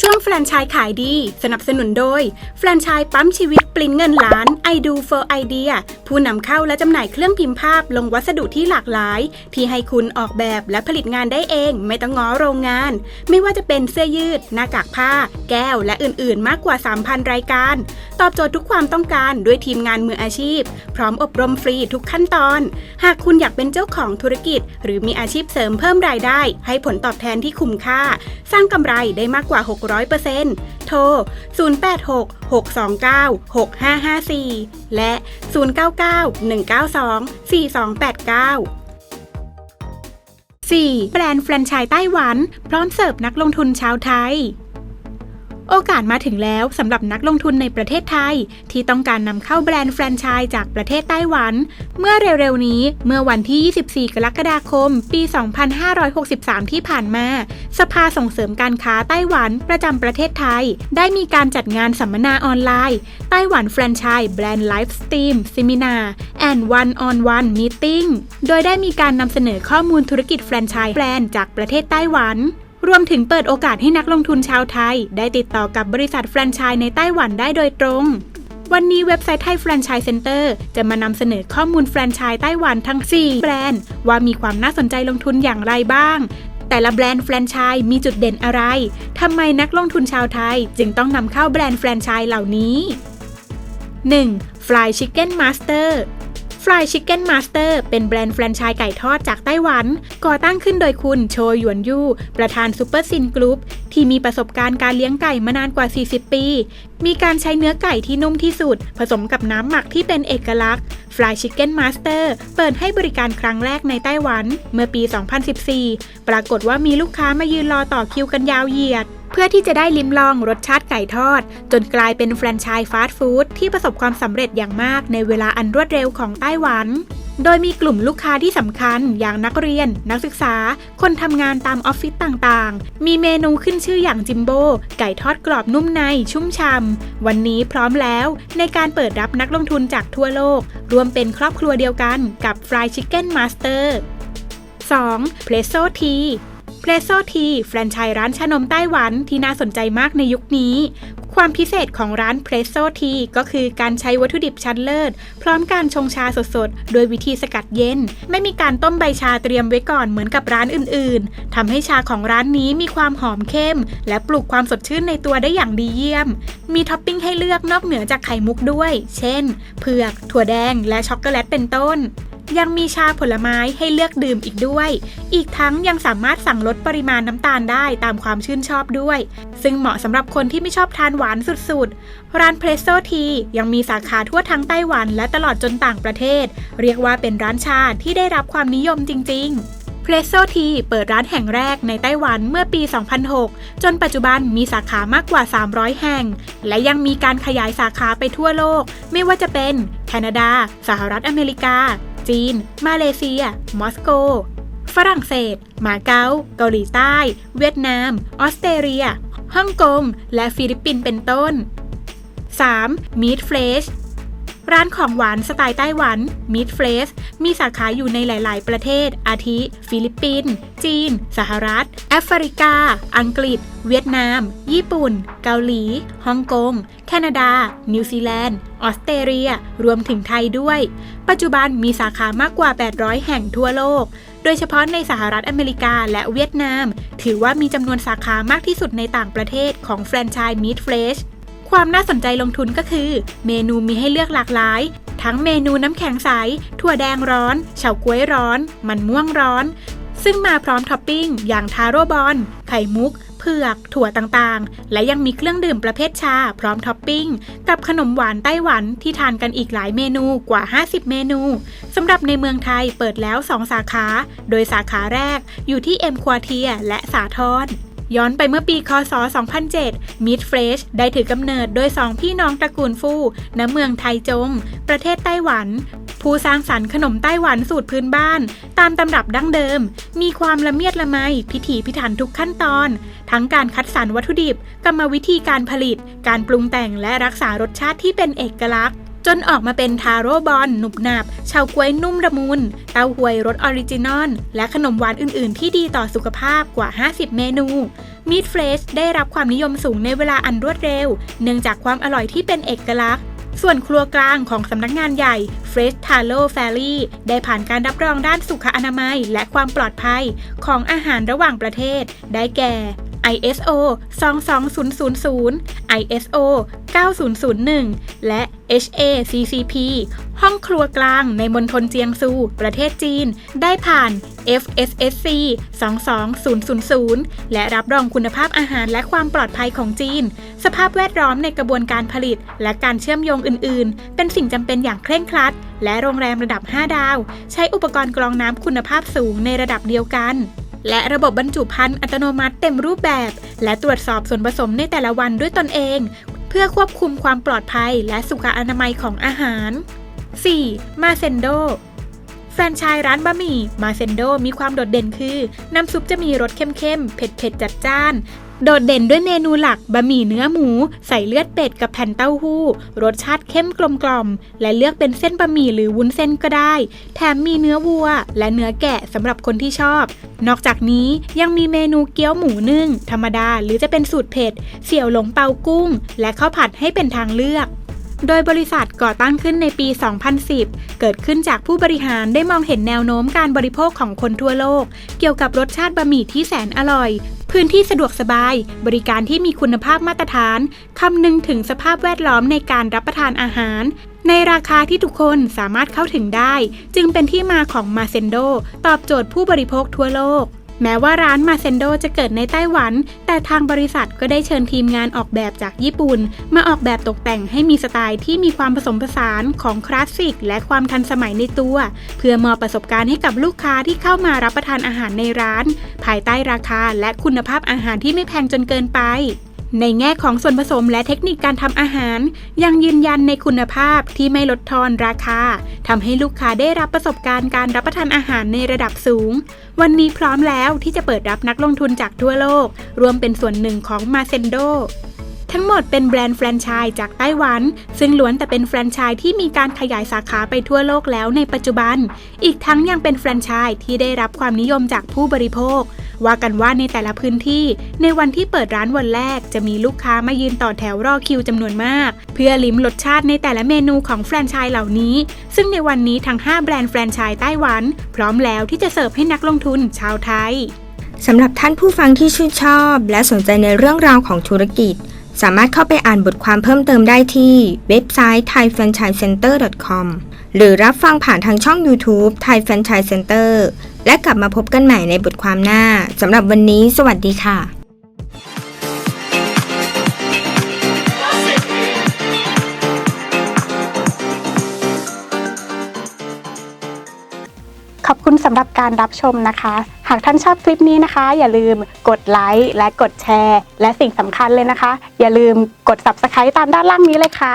ช่วงแฟรนไชส์ขายดี สนับสนุนโดย แฟรนไชส์ปั๊มชีวิตปริ้นเงินล้าน I do for idea ผู้นำเข้าและจำหน่ายเครื่องพิมพ์ภาพลงวัสดุที่หลากหลาย ที่ให้คุณออกแบบและผลิตงานได้เอง ไม่ต้องง้อโรงงาน ไม่ว่าจะเป็นเสื้อยืด หน้ากากผ้า แก้ว และอื่นๆ มากกว่า 3,000 รายการ ตอบโจทย์ทุกความต้องการด้วยทีมงานมืออาชีพ พร้อมอบรมฟรีทุกขั้นตอน หากคุณอยากเป็นเจ้าของธุรกิจ หรือมีอาชีพเสริมเพิ่มรายได้ ให้ผลตอบแทนที่คุ้มค่า สร้างกำไรได้มากกว่า600%โทร 086 629 6554 และ 099 192 4289 4. แบรนด์แฟรนไชส์ไต้หวัน พร้อมเสิร์ฟนักลงทุนชาวไทย โอกาสมาถึงแล้วสำหรับนักลงทุนในประเทศไทย ที่ต้องการนำเข้าแบรนด์แฟรนไชส์จากประเทศไต้หวัน เมื่อเร็วๆนี้เมื่อวันที่ 24 กรกฎาคม ปี 2563 ที่ผ่านมา สภาส่งเสริมการค้าไต้หวันประจำประเทศไทย ได้มีการจัดงานสัมมนาออนไลน์ ไต้หวันแฟรนไชส์แบรนด์ไลฟ์สตรีมซิมินา and one on one meeting โดยได้มีการนำเสนอข้อมูลธุรกิจแฟรนไชส์แบรนด์จากประเทศไต้หวัน รวมถึงเปิดโอกาสให้นักลงทุนชาวไทย ได้ติดต่อกับบริษัทแฟรนไชส์ในไต้หวันได้โดยตรง วันนี้เว็บไซต์ไทยแฟรนไชส์เซ็นเตอร์จะมานำเสนอข้อมูลแฟรนไชส์ไต้หวันทั้ง 4 แบรนด์ ว่ามีความน่าสนใจลงทุนอย่างไรบ้าง แต่ละแบรนด์แฟรนไชส์มีจุดเด่นอะไรทำไมนักลงทุนชาวไทย จึงต้องนำเข้าแบรนด์แฟรนไชส์เหล่านี้ 1. Fly Chicken Master Fly Chicken Master เป็นแบรนด์แฟรนไชส์ไก่ทอดจากไต้หวัน ก่อตั้งขึ้นโดยคุณโชยหยวนยู่ ประธานซูเปอร์ซินกรุ๊ปที่มีประสบการณ์การเลี้ยงไก่มานานกว่า 40 ปี มีการใช้เนื้อไก่ที่นุ่มที่สุด ผสมกับน้ำหมักที่เป็นเอกลักษณ์ Fly Chicken Master เปิดให้บริการครั้งแรกในไต้หวัน เมื่อปี 2014 ปรากฏว่ามีลูกค้ามายืนรอต่อคิวกันยาวเหยียด เพื่อที่จะได้ลิ้มลองรสชาติไก่ทอด จนกลายเป็นแฟรนไชส์ฟาสต์ฟู้ดที่ประสบความสำเร็จอย่างมากในเวลาอันรวดเร็วของไต้หวัน โดยมีกลุ่มลูกค้าที่สำคัญอย่างนักเรียน นักศึกษา คนทำงานตามออฟฟิศต่างๆ มีเมนูขึ้นชื่ออย่างจิมโบ้ไก่ทอดกรอบนุ่มในชุ่มช่ำวันนี้พร้อมแล้วในการเปิดรับนักลงทุนจากทั่วโลก รวมเป็นครอบครัวเดียวกันกับ Fry Chicken Master 2. p r e s s o Tea เพรสโซทีแฟรนไชส์ร้านชานมไต้หวันที่น่าสนใจมากในยุคนี้ ความพิเศษของร้านเพรสโซทีก็คือการใช้วัตถุดิบชั้นเลิศ พร้อมการชงชาสดๆ โดยวิธีสกัดเย็น ไม่มีการต้มใบชาเตรียมไว้ก่อนเหมือนกับร้านอื่นๆทำให้ชาของร้านนี้มีความหอมเข้ม และปลุกความสดชื่นในตัวได้อย่างดีเยี่ยม มีท็อปปิ้งให้เลือกนอกเหนือจากไข่มุกด้วย เช่น เผือก ถั่วแดง และช็อกโกแลตเป็นต้น ยังมีชาผลไม้ให้เลือกดื่มอีกด้วย อีกทั้งยังสามารถสั่งลดปริมาณน้ำตาลได้ตามความชื่นชอบด้วย ซึ่งเหมาะสำหรับคนที่ไม่ชอบทานหวานสุดๆ ร้านเพรสโซทียังมีสาขาทั่วทั้งไต้หวันและตลอดจนต่างประเทศ เรียกว่าเป็นร้านชาที่ได้รับความนิยมจริง ๆเพรสโซทีเปิดร้านแห่งแรกในไต้หวันเมื่อปี 2006 จนปัจจุบันมีสาขามากกว่า 300 แห่ง และยังมีการขยายสาขาไปทั่วโลก ไม่ว่าจะเป็น แคนาดา สหรัฐอเมริกา จีน มาเลเซีย มอสโก ฝรั่งเศส มาเก๊า เกาหลีใต้ เวียดนาม ออสเตรเลีย ฮ่องกง และฟิลิปปินส์เป็นต้น 3. Meat Fresh ร้านของหวานสไตล์ไต้หวัน Meat Fresh มีสาขาอยู่ในหลาย ๆ ประเทศ อาทิ ฟิลิปปินส์ จีน สหรัฐ แอฟริกา อังกฤษ เวียดนาม ญี่ปุ่น เกาหลี ฮ่องกง แคนาดา นิวซีแลนด์ ออสเตรเลีย รวมถึงไทยด้วย ปัจจุบันมีสาขามากกว่า 800 แห่งทั่วโลก โดยเฉพาะในสหรัฐอเมริกาและเวียดนาม ถือว่ามีจำนวนสาขามากที่สุดในต่างประเทศของแฟรนไชส์ Meat Fresh ความน่าสนใจลงทุนก็คือ เมนูมีให้เลือกหลากหลาย ทั้งเมนูน้ำแข็งใส ถั่วแดงร้อน เฉาก๊วยร้อน มันม่วงร้อน ซึ่งมาพร้อมท็อปปิ้ง อย่างทาโร่บอลไข่มุก ผือก ถั่วต่างๆ และยังมีเครื่องดื่มประเภทชา พร้อมท็อปปิ้ง กับขนมหวานไต้หวันที่ทานกันอีกหลายเมนูกว่า 50 เมนูสำหรับในเมืองไทยเปิดแล้ว 2 สาขา โดยสาขาแรกอยู่ที่เอ็มควอเทียและสาทรย้อนไปเมื่อปี คศ 2007 Meat Fresh ได้ถือกำเนิดโดยสองพี่น้องตระกูลฟู่ณเมืองไทจง ประเทศไต้หวัน ผู้สร้างสรรค์ขนมไต้หวันสูตรพื้นบ้าน ตามตำรับดั้งเดิม มีความละเมียดละไมพิถีพิถันทุกขั้นตอน ทั้งการคัดสรรวัตถุดิบ กรรมวิธีการผลิต การปรุงแต่งและรักษารสชาติที่เป็นเอกลักษณ์จนออกมาเป็นทาโร่บอลหนุบหนับเฉาก๊วยนุ่มละมุน เต้าหวยรสออริจินอล และขนมหวานอื่น ๆ ที่ดีต่อสุขภาพกว่า 50 เมนูมีดเฟรชได้รับความนิยมสูงในเวลาอันรวดเร็ว เนื่องจากความอร่อยที่เป็นเอกลักษณ์ ส่วนครัวกลางของสำนักงานใหญ่ Fresh t a l o f a l y ได้ผ่านการรับรองด้านสุขอนามัยและความปลอดภัยของอาหารระหว่างประเทศ ได้แก่ ISO 22000 ISO 9001 และ HACCP ห้องครัวกลางในมณฑลเจียงซู ประเทศจีน ได้ผ่าน FSSC 22000 และรับรองคุณภาพอาหารและความปลอดภัยของจีน สภาพแวดล้อมในกระบวนการผลิต และการเชื่อมโยงอื่น ๆ เป็นสิ่งจำเป็นอย่างเคร่งครัด และโรงแรมระดับ 5 ดาว ใช้อุปกรณ์กรองน้ำคุณภาพสูงในระดับเดียวกันและระบบบรรจุภัณฑ์อัตโนมัติเต็มรูปแบบ และตรวจสอบส่วนผสมในแต่ละวันด้วยตนเอง เพื่อควบคุมความปลอดภัยและสุขอนามัยของอาหาร 4. มาเซนโดแฟรนไชส์ร้านบะหมี่มาเซนโดมีความโดดเด่นคือ น้ำซุปจะมีรสเข้มๆ เผ็ดๆ จัดจ้าน โดดเด่นด้วยเมนูหลักบะหมี่เนื้อหมู ใส่เลือดเป็ดกับแผ่นเต้าหู้ รสชาติเข้มกลมกล่อม และเลือกเป็นเส้นบะหมี่หรือวุ้นเส้นก็ได้ แถมมีเนื้อวัว และเนื้อแกะสำหรับคนที่ชอบ นอกจากนี้ยังมีเมนูเกี๊ยวหมูนึ่ง ธรรมดาหรือจะเป็นสูตรเผ็ด เสี่ยวหลงเปากุ้ง และข้าวผัดให้เป็นทางเลือก โดยบริษัทก่อตั้งขึ้นในปี 2010 เกิดขึ้นจากผู้บริหารได้มองเห็นแนวโน้มการบริโภคของคนทั่วโลก เกี่ยวกับรสชาติบะหมี่ที่แสนอร่อย พื้นที่สะดวกสบาย บริการที่มีคุณภาพมาตรฐาน คำนึงถึงสภาพแวดล้อมในการรับประทานอาหาร ในราคาที่ทุกคนสามารถเข้าถึงได้ จึงเป็นที่มาของมาเซนโดตอบโจทย์ผู้บริโภคทั่วโลก แม้ว่าร้านมาเซนโดจะเกิดในไต้หวัน แต่ทางบริษัทก็ได้เชิญทีมงานออกแบบจากญี่ปุ่น มาออกแบบตกแต่งให้มีสไตล์ที่มีความผสมผสานของคลาสสิกและความทันสมัยในตัว เพื่อมอบประสบการณ์ให้กับลูกค้าที่เข้ามารับประทานอาหารในร้าน ภายใต้ราคาและคุณภาพอาหารที่ไม่แพงจนเกินไป ในแง่ของส่วนผสมและเทคนิคการทำอาหาร ยังยืนยันในคุณภาพที่ไม่ลดทอนราคาทำให้ลูกค้าได้รับประสบการณ์การรับประทานอาหารในระดับสูง วันนี้พร้อมแล้วที่จะเปิดรับนักลงทุนจากทั่วโลก รวมเป็นส่วนหนึ่งของมาเซนโดทั้งหมดเป็นแบรนด์แฟรนไชส์จากไต้หวัน ซึ่งล้วนแต่เป็นแฟรนไชส์ที่มีการขยายสาขาไปทั่วโลกแล้วในปัจจุบัน อีกทั้งยังเป็นแฟรนไชส์ที่ได้รับความนิยมจากผู้บริโภค ว่ากันว่าในแต่ละพื้นที่ ในวันที่เปิดร้านวันแรก จะมีลูกค้ามายืนต่อแถวรอคิวจำนวนมาก เพื่อลิ้มรสชาติในแต่ละเมนูของแฟรนไชส์เหล่านี้ ซึ่งในวันนี้ทั้ง 5 แบรนด์แฟรนไชส์ไต้หวัน พร้อมแล้วที่จะเสิร์ฟให้นักลงทุนชาวไทยสำหรับท่านผู้ฟังที่ชื่นชอบ และสนใจในเรื่องราวของธุรกิจ สามารถเข้าไปอ่านบทความเพิ่มเติมได้ที่เว็บไซต์ thaifranchisecenter.com หรือรับฟังผ่านทางช่อง YouTube Thai Franchise Center และกลับมาพบกันใหม่ในบทความหน้าสำหรับวันนี้ สวัสดีค่ะขอบคุณสำหรับการรับชมนะคะ หากท่านชอบคลิปนี้นะคะ อย่าลืมกดไลค์และกดแชร์ และสิ่งสำคัญเลยนะคะ อย่าลืมกด Subscribe ตามด้านล่างนี้เลยค่ะ